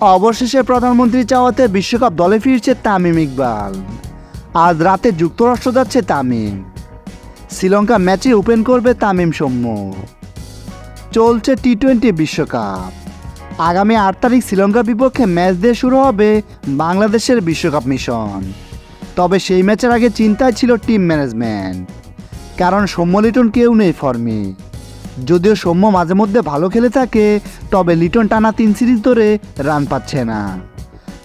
অবশেষে প্রধানমন্ত্রী চাওয়াতে বিশ্বকাপ দলে ফিরছে তামিম ইকবাল। আজ রাতে যুক্তরাষ্ট্র যাচ্ছে তামিম। শ্রীলঙ্কা ম্যাচে ওপেন করবে তামিম সৌম্য। চলছে টি টোয়েন্টি বিশ্বকাপ। আগামী আট তারিখ শ্রীলঙ্কার বিপক্ষে ম্যাচ দিয়ে শুরু হবে বাংলাদেশের বিশ্বকাপ মিশন। তবে সেই ম্যাচের আগে চিন্তায় ছিল টিম ম্যানেজমেন্ট। কারণ সৌম্য লিটন কেউ নেই ফর্মে। যদিও সৌম্য মাঝে মধ্যে ভালো খেলে থাকে, তবে লিটন টানা তিন সিরিজ ধরে রান পাচ্ছে না।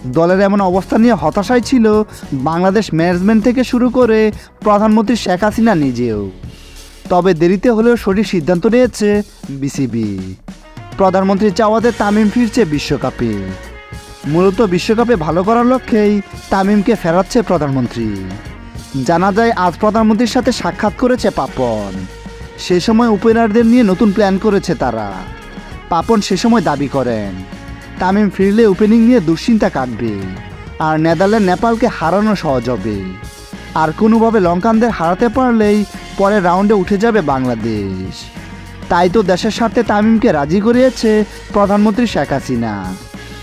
দলের এমন অবস্থা নিয়ে হতাশায় ছিল বাংলাদেশ ম্যানেজমেন্ট থেকে শুরু করে প্রধানমন্ত্রী শেখ হাসিনা নিজেও। তবে দেরিতে হলেও সঠিক সিদ্ধান্ত নিয়েছে বিসিবি। প্রধানমন্ত্রী চাওয়াতে তামিম ফিরছে বিশ্বকাপে। মূলত বিশ্বকাপে ভালো করার লক্ষ্যেই তামিমকে ফেরাচ্ছে প্রধানমন্ত্রী। জানা যায়, আজ প্রধানমন্ত্রীর সাথে সাক্ষাৎ করেছে পাপন। সে সময় ওপেনারদের নিয়ে নতুন প্ল্যান করেছে তারা। পাপন সে সময় দাবি করেন, তামিম ফিরলে ওপেনিং নিয়ে দুশ্চিন্তা কাটবে, আর নেদারল্যান্ড নেপালকে হারানো সহজ হবে। আর কোনোভাবে লঙ্কানদের হারাতে পারলেই পরের রাউন্ডে উঠে যাবে বাংলাদেশ। তাই তো দেশের স্বার্থে তামিমকে রাজি করিয়েছে প্রধানমন্ত্রী শেখ হাসিনা।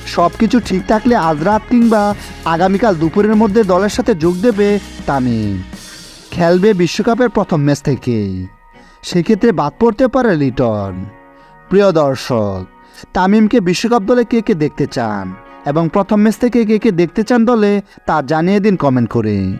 সব কিছু ঠিক থাকলে আজ রাত কিংবা আগামীকাল দুপুরের মধ্যে দলের সাথে যোগ দেবে তামিম। খেলবে বিশ্বকাপের প্রথম ম্যাচ থেকেই। সেক্ষেত্রে বাদ পড়তে পারে লিটন। প্রিয় দর্শক, তামিমকে বিশ্বকাপ দলে কে কে দেখতে চান? এবং প্রথম ম্যাচ থেকে কে কে দেখতে চান দলে তা জানিয়ে দিন কমেন্ট করে।